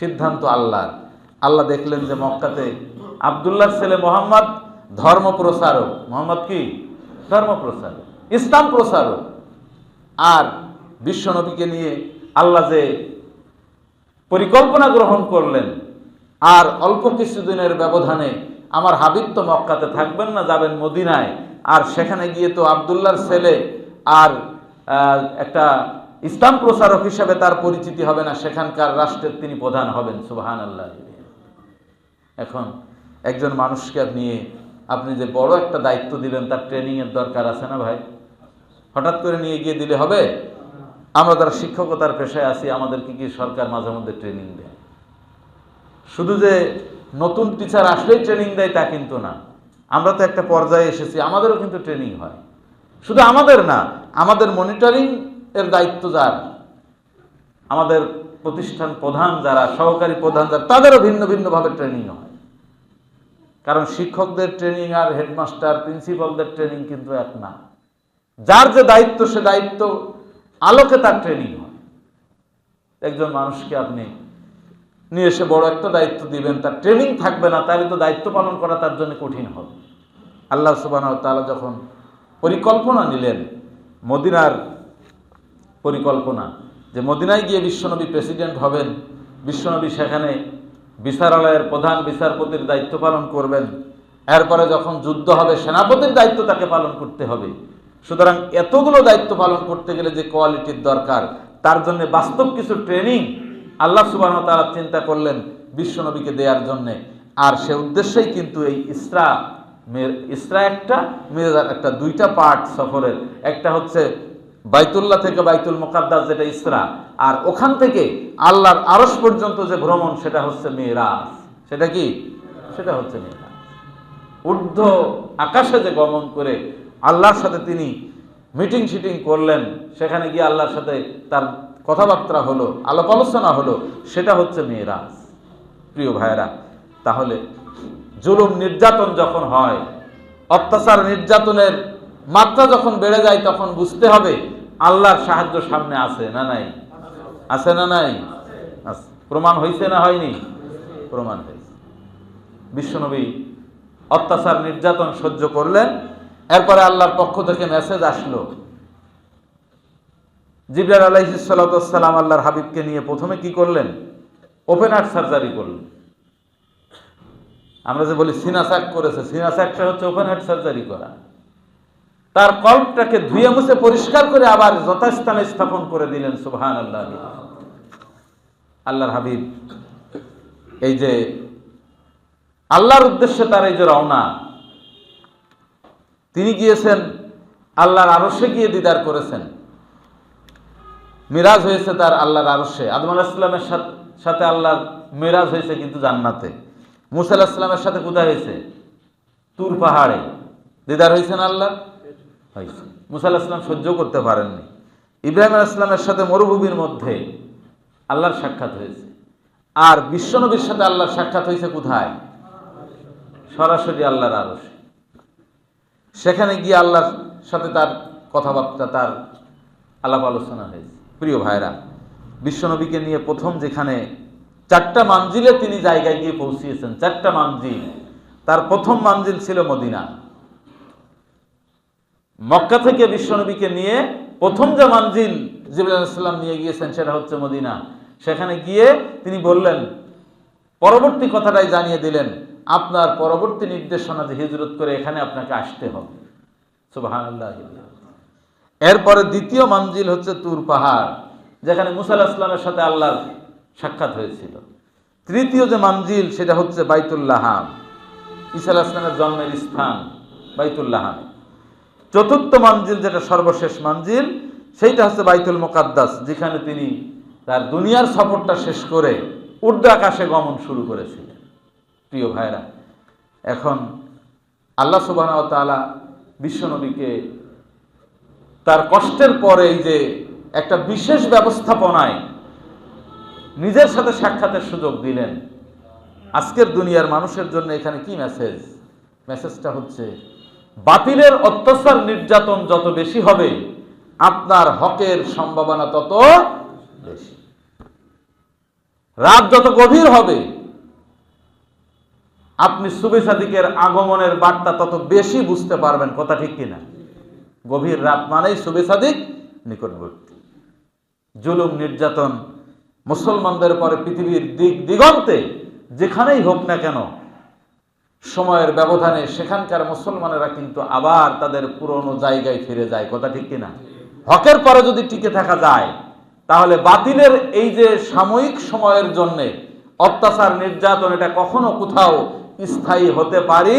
সিদ্ধান্ত আল্লাহ আল্লাহ দেখলেন যে মক্কাতে আবদুল্লাহর ছেলে মোহাম্মদ ধর্ম প্রসারক। মোহাম্মদ কি? ধর্ম প্রসারক। ইসলাম প্রসারক। আর বিশ্বনবীকে নিয়ে আল্লাহ যে পরিকল্পনা গ্রহণ করলেন, আর অল্প কিছুদিনের ব্যবধানে আমার হাবিব তো মক্কাতে থাকবেন না, যাবেন মদিনায়। আর সেখানে গিয়ে তো আবদুল্লাহর ছেলে আর একটা ইসলাম প্রচারক হিসাবে তার পরিচিতি হবে না, সেখানকার রাষ্ট্রের তিনি প্রধান হবেন সুবাহান আল্লাহ এখন একজন মানুষকে নিয়ে আপনি যে বড় একটা দায়িত্ব দিলেন, তার ট্রেনিংয়ের দরকার আছে না ভাই? হঠাৎ করে নিয়ে গিয়ে দিলে হবে? আমরা যারা শিক্ষকতার পেশায় আছি, আমাদেরকে কি সরকার মাঝে মধ্যে ট্রেনিং দেয়? শুধু যে নতুন টিচার আসলেই ট্রেনিং দেয় তা কিন্তু না। আমরা তো একটা পর্যায়ে এসেছি, আমাদেরও কিন্তু ট্রেনিং হয়। শুধু আমাদের না, আমাদের মনিটরিং এর দায়িত্ব যার? আমাদের প্রতিষ্ঠান প্রধান যারা, সহকারী প্রধান যারা, তাদেরও ভিন্ন ভিন্নভাবে ট্রেনিং হয়। কারণ শিক্ষকদের ট্রেনিং আর হেডমাস্টার প্রিন্সিপালদের ট্রেনিং কিন্তু এক না। যার যে দায়িত্ব, সে দায়িত্ব আলোকে তার ট্রেনিং হয়। একজন মানুষকে আপনি নিয়ে এসে বড় একটা দায়িত্ব দিবেন, তার ট্রেনিং থাকবে না তাহলে তো দায়িত্ব পালন করা তার জন্য কঠিন হবে। আল্লাহ সুবাহ যখন পরিকল্পনা নিলেন মদিনার পরিকল্পনা যে মদিনায় গিয়ে বিশ্বনবী প্রেসিডেন্ট হবেন, বিশ্বনবী সেখানে বিচারালয়ের প্রধান বিচারপতির দায়িত্ব পালন করবেন। এরপরে যখন যুদ্ধ হবে, সেনাপতির দায়িত্ব তাকে পালন করতে হবে। সুতরাং এতগুলো দায়িত্ব পালন করতে গেলে যে কোয়ালিটির দরকার, তার জন্য বাস্তব কিছু ট্রেনিং আল্লাহ সুবাহ তারা চিন্তা করলেন বিশ্বনবীকে দেওয়ার জন্যে। আর সে উদ্দেশ্যেই কিন্তু এই ইসরা ইসরা একটা, মেরাজ, একটা দুইটা পার্ট সফরের। একটা হচ্ছে বাইতুল্লাহ থেকে বাইতুল মোকাদ্দাস যেটা ইসরা, আর ওখান থেকে আল্লাহর আরস পর্যন্ত যে ভ্রমণ, সেটা হচ্ছে মেয়েরাজ সেটা কি? সেটা হচ্ছে মেয়েরাজ ঊর্ধ্ব আকাশে যে গমন করে আল্লাহর সাথে তিনি মিটিং শিটিং করলেন, সেখানে গিয়ে আল্লাহর সাথে তার কথাবার্তা হলো, আলাপ আলোচনা হলো, সেটা হচ্ছে মেয়েরাজ প্রিয় ভাইয়েরা, তাহলে জুলুম নির্যাতন যখন হয়, অত্যাচার নির্যাতনের মাত্রা যখন বেড়ে যায়, তখন বুঝতে হবে আল্লাহর সাহায্য সামনে আছে না নাই। আছে না নাই? প্রমাণ হয়েছে না হয়নি? প্রমাণ হয়েছে বিশ্বনবী অত্যাচার, নির্যাতন সহ্য করলেন। এরপরে আল্লাহর পক্ষ থেকে মেসেজ আসলো। জিবরার আলাইসালাম আল্লাহর হাবিবকে নিয়ে প্রথমে কি করলেন? ওপেন হার্ট সার্জারি করলেন। আমরা যে বলি সিনাসাক করেছে। সিনাসাকটা হচ্ছে ওপেন হার্ট সার্জারি করা। তার কল্পটাকে ধুয়ে মুছে পরিষ্কার করে আবার যথাস্থানে স্থাপন করে দিলেন সুবহান আল্লাহ আল্লাহর হাবিব, এই যে আল্লাহর উদ্দেশ্যে তার এই যে রওনা, তিনি গিয়েছেন, আল্লাহর আরশে গিয়ে দিদার করেছেন। মিরাজ হয়েছে তার আল্লাহর আরশে। আদম আলাহিসাল্লামের সাথে আল্লাহর মিরাজ হয়েছে কিন্তু জান্নাতে। মুসা আলাহিসাল্লামের সাথে কোথায় হয়েছে? তুর পাহাড়ে। দিদার হয়েছেন আল্লাহ হয়েছে। মুসা আলাহিসাল্লাম সহ্য করতে পারেননি। ইব্রাহিম আলাহিসাল্লামের সাথে মরুভূমির মধ্যে আল্লাহর সাক্ষাৎ হয়েছে। আর বিশ্বনবীর সাথে আল্লাহর সাক্ষাৎ হয়েছে কোথায়? সরাসরি আল্লাহর আরশে। সেখানে গিয়ে আল্লাহর সাথে তার কথাবার্তা, তার আলাপ আলোচনা হয়েছে। প্রিয় ভাইরা বিশ্বনবীকে নিয়ে প্রথম যেখানে চারটা মানজিলে তিনি জায়গায় গিয়ে পৌঁছিয়েছেন। চারটা মানজিল। তার প্রথম মানজিল ছিল মদিনা। মক্কা থেকে বিশ্বনবীকে নিয়ে প্রথম যে মানজিল জিবুল্লাহাম নিয়ে গিয়েছেন, সেটা হচ্ছে মদিনা। সেখানে গিয়ে তিনি বললেন, পরবর্তী কথাটাই জানিয়ে দিলেন, আপনার পরবর্তী নির্দেশনা যে হিজরত করে এখানে আপনাকে আসতে হবে। সুবাহান এরপরে দ্বিতীয় মঞ্জিল হচ্ছে তুর পাহাড়, যেখানে মুসা ইসলামের সাথে আল্লাহর সাক্ষাৎ হয়েছিল। তৃতীয় যে মঞ্জিল সেটা হচ্ছে বাইতুল্লাহাম ঈসা আলাহ ইসলামের জন্মের স্থান বাইতুল্লাহাম চতুর্থ মঞ্জিল যেটা সর্বশেষ মঞ্জিল সেইটা হচ্ছে বাইতুল মোকাদ্দাস, যেখানে তিনি তার দুনিয়ার সফরটা শেষ করে ঊর্ধ্ব আকাশে গমন শুরু করেছিলেন। প্রিয় ভাইরা এখন আল্লাহ সুবাহ তালা বিশ্বনবীকে তার কষ্টের পরে এই যে একটা বিশেষ ব্যবস্থাপনায় নিজের সাথে সাক্ষাতের সুযোগ দিলেন, আজকের দুনিয়ার মানুষের জন্য এখানে কি মেসেজ মেসেজটা হচ্ছে বাতিলের অত্যাচার নির্যাতন যত বেশি হবে, আপনার হকের সম্ভাবনা তত বেশি। রাত যত গভীর হবে, আপনি সুবে সাদিকের আগমনের বার্তা তত বেশি বুঝতে পারবেন, কথা ঠিক কিনা? গভীর রাত মানেই সুবে সাদিক নিকটবর্তী। জুলুম, নির্যাতন, মুসলমানদের পরে পৃথিবীর দিক দিগন্তে, যেখানেই হোক না কেন সময়ের ব্যবধানে সেখানকার মুসলমানেরা কিন্তু আবার তাদের পুরনো জায়গায় ফিরে যায়, কথা ঠিক কিনা? হকের পরে যদি টিকে থাকা যায়, তাহলে বাতিলের এই যে সাময়িক সময়ের জন্যে অত্যাচার, নির্যাতন, এটা কখনো কোথাও স্থায়ী হতে পারি